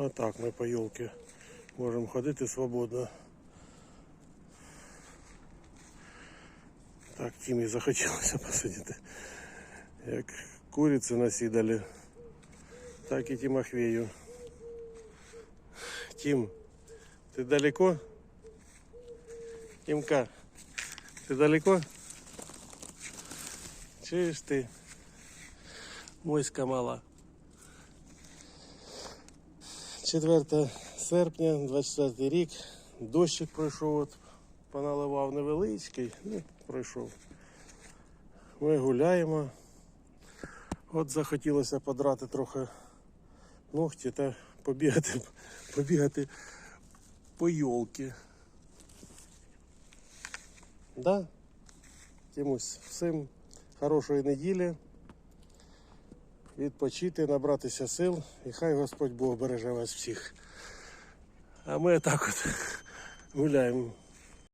А так ми по йолки можемо ходити свободно. Так, Тімі захотілося посидіти. Як куриці насідали, так і Тимофею. Тим, ти далеко? Тимка, ти далеко? Чуєш ти? Моська мала. 4 серпня, 24 рік. Дощик пройшов, от, поналивав невеличкий, ну, пройшов. Ми гуляємо. От захотілося подрати трохи ногті та побігати, побігати по йолки. Да? Тимусь, всім хорошої неділі. Відпочити, набратися сил, і хай Господь Бог береже вас всіх. А ми так от гуляємо